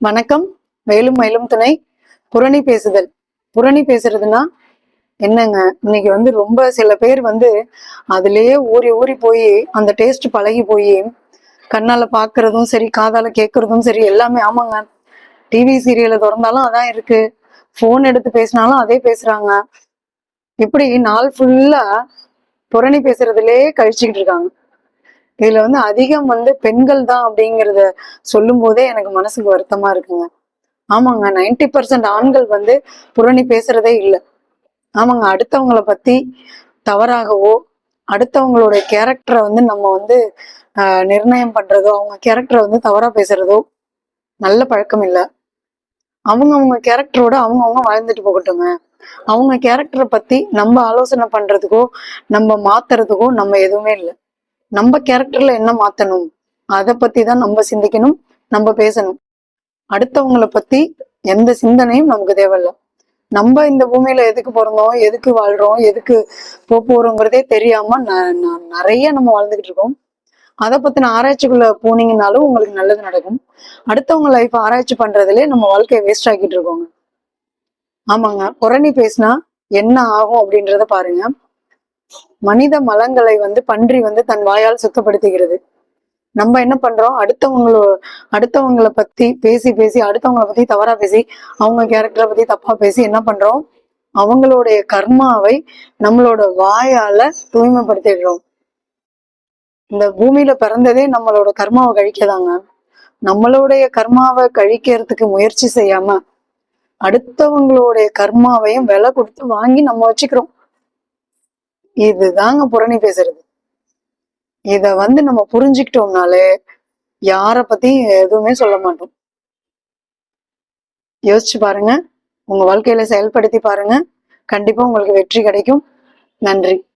வணக்கம். வேலும் மயிலும் துணை. புரணி பேசுதல். புரணி பேசுறதுன்னா என்னங்க? இன்னைக்கு வந்து ரொம்ப சில பேர் வந்து அதுலயே ஊறி ஊறி போய் அந்த டேஸ்ட் பழகி போய் கண்ணால பாக்குறதும் சரி காதால கேட்கறதும் சரி எல்லாமே ஆமாங்க. டிவி சீரியலை திறந்தாலும் அதான் இருக்கு. போன் எடுத்து பேசினாலும் அதே பேசுறாங்க. இப்படி நாள் ஃபுல்லா புரணி பேசுறதுலயே கழிச்சுக்கிட்டு இருக்காங்க. இதுல வந்து அதிகம் வந்து பெண்கள் தான் அப்படிங்கறத சொல்லும் போதே எனக்கு மனசுக்கு வருத்தமா இருக்குங்க. ஆமாங்க 90% பர்சன்ட் ஆண்கள் வந்து புரணி பேசுறதே இல்லை. ஆமாங்க அடுத்தவங்கள பத்தி தவறாகவோ அடுத்தவங்களுடைய கேரக்டரை வந்து நம்ம வந்து நிர்ணயம் பண்றதோ அவங்க கேரக்டரை வந்து தவறா பேசுறதோ நல்ல பழக்கம் இல்லை. அவங்க அவங்க கேரக்டரோட அவங்க அவங்க வாழ்ந்துட்டு போகட்டுங்க. அவங்க கேரக்டரை பத்தி நம்ம ஆலோசனை பண்றதுக்கோ நம்ம மாத்துறதுக்கோ நம்ம எதுவுமே இல்லை. நம்ம கேரக்டர்ல என்ன மாத்தணும்? அதை பத்தி தான் நம்ம சிந்திக்கணும் நம்ம பேசணும். அடுத்தவங்கள பத்தி எந்த சிந்தனையும் நமக்கு தேவையில்ல. நம்ம இந்த பூமியில எதுக்கு பிறந்தோம்? எதுக்கு வாழ்றோம்? எதுக்கு போக போறோங்கிறதே தெரியாம ந- ந- நிறைய நம்ம வாழ்ந்துகிட்டு இருக்கோம். அதை பத்தின ஆராய்ச்சிக்குள்ள போனீங்கன்னாலும் உங்களுக்கு நல்லது நடக்கும். அடுத்தவங்க லைஃப் ஆராய்ச்சி பண்றதுலயே நம்ம வாழ்க்கையை வேஸ்ட் ஆக்கிட்டு இருக்கோங்க. ஆமாங்க. புரணி பேசினா என்ன ஆகும் அப்படின்றத பாருங்க. மனித மலங்களை வந்து பன்றி வந்து தன் வாயால் சுத்தப்படுத்துகிறது. நம்ம என்ன பண்றோம்? அடுத்தவங்களோ அடுத்தவங்களை பத்தி பேசி பேசி அடுத்தவங்கள பத்தி தவறா பேசி அவங்க கேரக்டரை பத்தி தப்பா பேசி என்ன பண்றோம்? அவங்களுடைய கர்மாவை நம்மளோட வாயால தூய்மைப்படுத்திடுறோம். இந்த பூமியில பிறந்ததே நம்மளோட கர்மாவை கழிக்கதாங்க. நம்மளுடைய கர்மாவை கழிக்கிறதுக்கு முயற்சி செய்யாம அடுத்தவங்களுடைய கர்மாவையும் விலை கொடுத்து வாங்கி நம்ம வச்சுக்கிறோம். இதுதாங்க புரணி பேசுறது. இத வந்து நம்ம புரிஞ்சுக்கிட்டோம்னாலே யார பத்தியும் எதுவுமே சொல்ல மாட்டோம். யோசிச்சு பாருங்க. உங்க வாழ்க்கையில செயல்படுத்தி பாருங்க. கண்டிப்பா உங்களுக்கு வெற்றி கிடைக்கும். நன்றி.